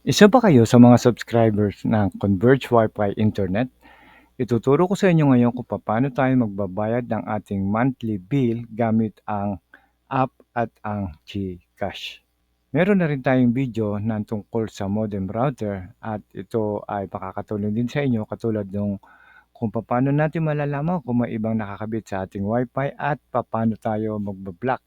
Isa ba kayo sa mga subscribers ng Converge Wi-Fi Internet? Ituturo ko sa inyo ngayon kung paano tayo magbabayad ng ating monthly bill gamit ang app at ang GCash. Meron na rin tayong video na tungkol sa modem router at ito ay makakatulong din sa inyo katulad nung kung paano natin malalaman kung may ibang nakakabit sa ating Wi-Fi at paano tayo magbablock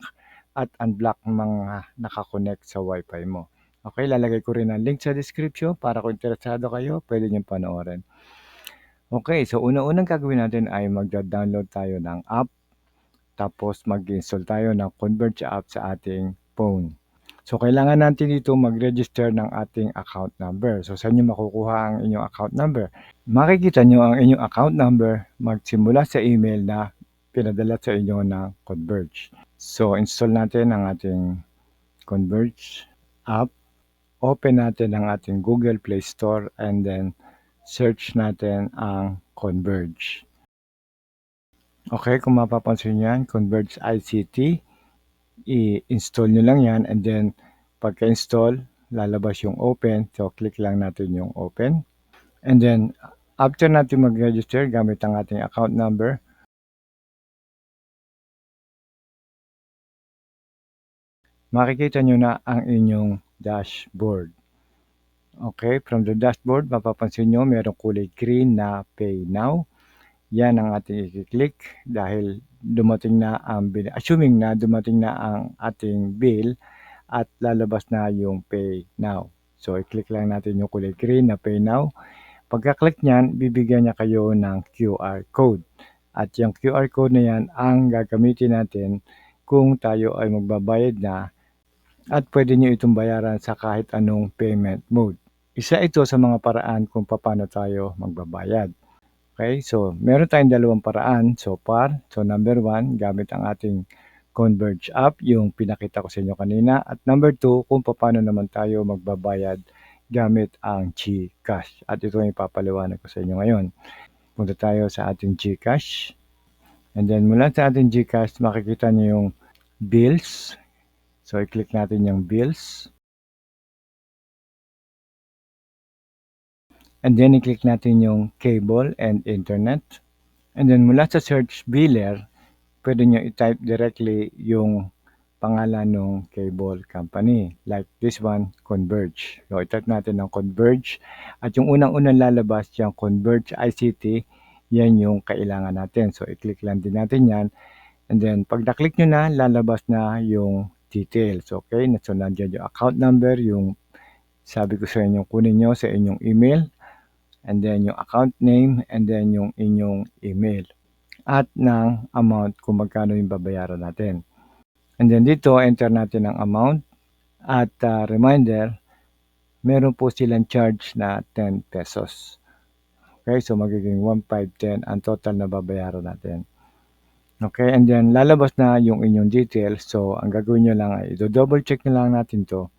at unblock mga nakakonect sa Wi-Fi mo. Okay, lalagay ko rin ang link sa description para kung interesado kayo, pwede nyo panoorin. Okay, so una-unang gagawin natin ay magda-download tayo ng app. Tapos mag-install tayo ng Converge app sa ating phone. So kailangan natin dito mag-register ng ating account number. So saan nyo makukuha ang inyong account number? Makikita nyo ang inyong account number magsimula sa email na pinadala sa inyo ng Converge. So install natin ang ating Converge app open natin ang ating Google Play Store and then search natin ang Converge. Okay, kung mapapansin yan, Converge ICT, i-install nyo lang yan and then pagka-install, lalabas yung open. So, click lang natin yung open. And then, after natin mag-register gamit ang ating account number, makikita nyo na ang inyong dashboard. Okay, from the dashboard, mapapansin nyo merong kulay green na Pay Now. Yan ang ating i-click dahil dumating na ang bill. Assuming na dumating na ang ating bill at lalabas na yung Pay Now. So, i-click lang natin yung kulay green na Pay Now. Pagka-click nyan, bibigyan niya kayo ng QR code. At yung QR code na yan ang gagamitin natin kung tayo ay magbabayad na at pwede nyo itong bayaran sa kahit anong payment mode. Isa ito sa mga paraan kung paano tayo magbabayad. Okay, so meron tayong dalawang paraan so far. So number one, gamit ang ating Converge app, yung pinakita ko sa inyo kanina. At number two, kung paano naman tayo magbabayad gamit ang GCash. At ito yung ipapaliwanag ko sa inyo ngayon. Punta tayo sa ating GCash. And then mula sa ating GCash, makikita nyo yung bills. So i-click natin yung bills. And then i-click natin yung cable and internet. And then mula sa search biller, pwede nyo i-type directly yung pangalan ng cable company. Like this one, Converge. So i-type natin ng Converge. At yung unang-unang lalabas yung Converge ICT, yan yung kailangan natin. So i-click lang din natin yan. And then pag na-click nyo na, lalabas na yung details. Okay, so nandiyan yung account number, yung sabi ko sa inyo, kunin nyo sa inyong email and then yung account name, and then yung inyong email. At ng amount kung magkano yung babayaran natin. And then dito, enter natin ang amount. At uh, reminder, meron po silang charge na 10 pesos. Okay, so magiging 1,510 ang total na babayaran natin. Okay, and then lalabas na yung inyong details. So, ang gagawin nyo lang ay do-double check na lang natin to.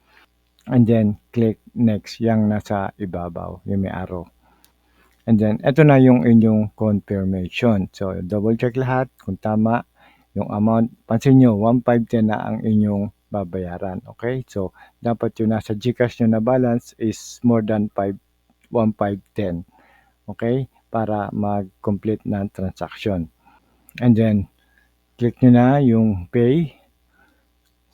And then, click next, yung nasa ibabaw, yung may arrow. And then, ito na yung inyong confirmation. So, double check lahat kung tama yung amount. Pansin nyo, 1,510 na ang inyong babayaran. Okay? So, dapat yung nasa Gcash nyo na balance is more than 5, 1,510. Okay? Para mag-complete ng transaction. And then, click nyo na yung pay.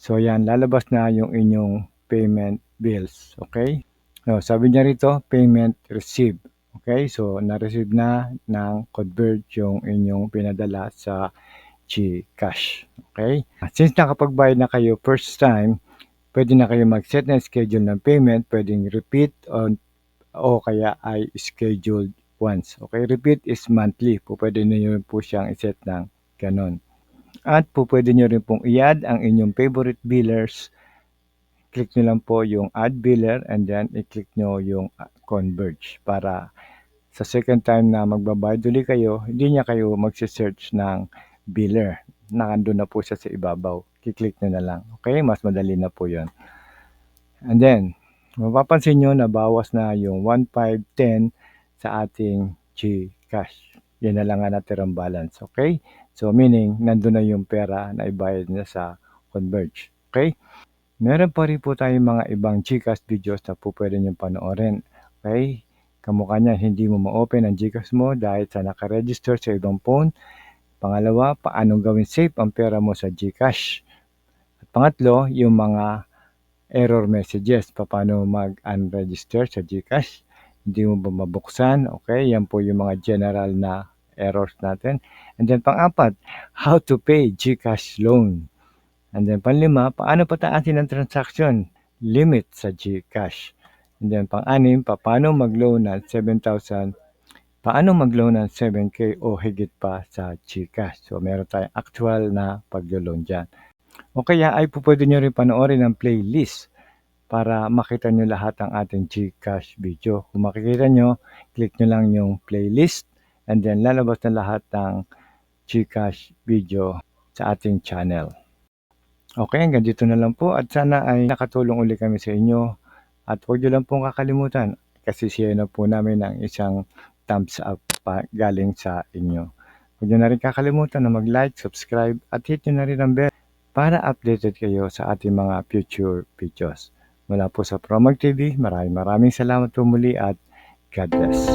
So, yan, lalabas na yung inyong payment bills. Okay? So, sabi niya rito, payment received. Okay, so na-receive na ng Converge yung inyong pinadala sa GCash. Okay? Since nakapagbayad na kayo first time, pwede na kayo mag-set na schedule ng payment, pwedeng repeat on, o kaya ay scheduled once. Okay, repeat is monthly. Pwede niyo po siyang i-set ng ganon. At po pwede niyo rin pong i-add ang inyong favorite billers. Click nyo lang po yung add biller and then i-click nyo yung converge para sa second time na magbabayad uli kayo, hindi niya kayo magse-search ng biller. Nakando na po siya sa ibabaw. Kiklik nyo na lang. Okay? Mas madali na po yon. And then, mapapansin nyo na bawas na yung 1,510 sa ating Gcash. Yan na lang ang natirang balance. Okay? So, meaning, nandun na yung pera na ibayad niya sa Converge. Okay? Meron pa rin po tayong mga ibang Gcash videos na po pwede nyo panoorin. Okay? Kamukha niya, hindi mo ma-open ang Gcash mo dahil sa nakaregister sa ibang phone. Pangalawa, paano gawin safe ang pera mo sa Gcash. At pangatlo, yung mga error messages, paano mag-unregister sa Gcash. Hindi mo ba mabuksan? Okay, yan po yung mga general na errors natin. And then pang-apat, how to pay Gcash loan. And then panlima, paano pataasin ang transaction limit sa Gcash. And then pang-anim, paano mag-loan ng 7,000 paano mag-loan ng 7K o higit pa sa Gcash. So meron tayong actual na pag-loan dyan. O kaya ay pwede nyo rin panoorin ang playlist para makita nyo lahat ng ating Gcash video. Kung makikita nyo, click nyo lang yung playlist and then lalabas na lahat ng Gcash video sa ating channel. Okay, hanggang dito na lang po at sana ay nakatulong uli kami sa inyo. At huwag nyo lang pong kakalimutan kasi share na po namin ng isang thumbs up pa galing sa inyo. Huwag nyo na rin kakalimutan na mag-like, subscribe at hit nyo na rin ang bell para updated kayo sa ating mga future videos. Mula po sa Promag TV, maraming maraming salamat po muli at God bless.